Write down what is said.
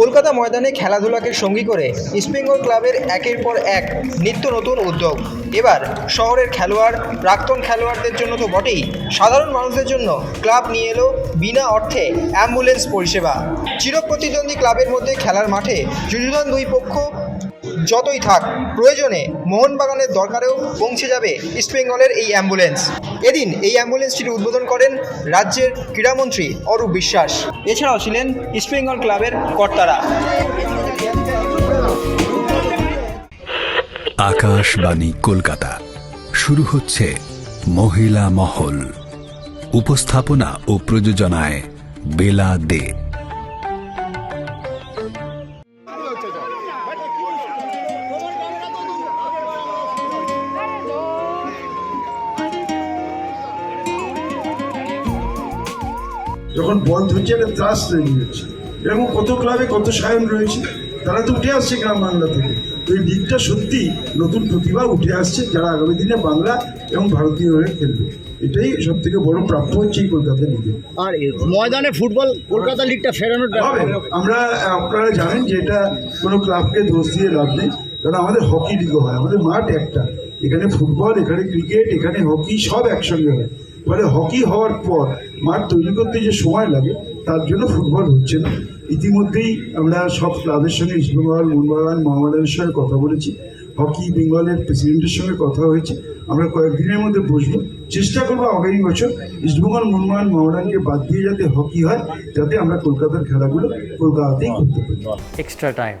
কলকাতা ময়দানে খেলাধুলাকে সঙ্গী করে ইস্টবেঙ্গল ক্লাবের একের পর এক নিত্য নতুন উদ্যোগ। এবার শহরের খেলোয়াড়, প্রাক্তন খেলোয়াড়দের জন্য তো বটেই। সাধারণ মানুষদের জন্য ক্লাব নিয়ে এলো বিনা অর্থে অ্যাম্বুলেন্স পরিষেবা। চিরপ্রতিদ্বন্দ্বী ক্লাবের মধ্যে খেলার মাঠে যুযুধান দুই পক্ষ যতই থাক, প্রয়োজনে মোহনবাগানের দরকারেও পৌঁছে যাবে ইস্টবেঙ্গলের এই অ্যাম্বুলেন্স। এদিন এই অ্যাম্বুলেন্সটির উদ্বোধন করেন রাজ্যের ক্রীড়ামন্ত্রী অরূপ বিশ্বাস। এছাড়াও ছিলেন ইস্টবেঙ্গল ক্লাবের কর্তারা। আকাশবাণী কলকাতা। শুরু হচ্ছে মহিলা মহল। উপস্থাপনা ও প্রযোজনায় বেলা দে যখন বন্ধ হচ্ছে একটা ত্রাস তৈরি হচ্ছে এরকম কত ক্লাবে কত সায়ন রয়েছে তারা তো উঠে আসছে গ্রাম বাংলা থেকে। তো এই দিকটা সত্যি নতুন প্রতিভা উঠে আসছে যারা আগামী দিনে বাংলা এবং ভারতীয় হয়ে খেলবে। এটাই সব থেকে বড় প্রাপ্য হচ্ছে এই কলকাতা লিগে। আর ময়দানে ফুটবল কলকাতা লিগটা ফেরানোর হবে। আমরা আপনারা জানেন যে এটা কোনো ক্লাবকে দোষ দিয়ে লাভ নেই কারণ আমাদের হকি লিগও হয় আমাদের মাঠ একটা। এখানে ফুটবল এখানে ক্রিকেট এখানে হকি সব একসঙ্গে হয়। ফলে হকি হওয়ার পর মাঠ তৈরি করতে যে সময় লাগে, তার জন্য ফুটবল হচ্ছে না। ইতিমধ্যেই আমরা সব ক্লাবের সঙ্গে ইস্টবেঙ্গল মোহনবাগান মোহামেডানের সঙ্গে কথা বলেছি। হকি বেঙ্গলের প্রেসিডেন্টের সঙ্গে কথা হয়েছে। আমরা কয়েকদিনের মধ্যে বসবো। চেষ্টা করব আগামী বছর ইস্টবেঙ্গল মোহনবাগান মোহামেডানকে বাদ দিয়ে যাতে হকি হয়, যাতে আমরা কলকাতার খেলাগুলো কলকাতাতেই করতে পারি। Extra time.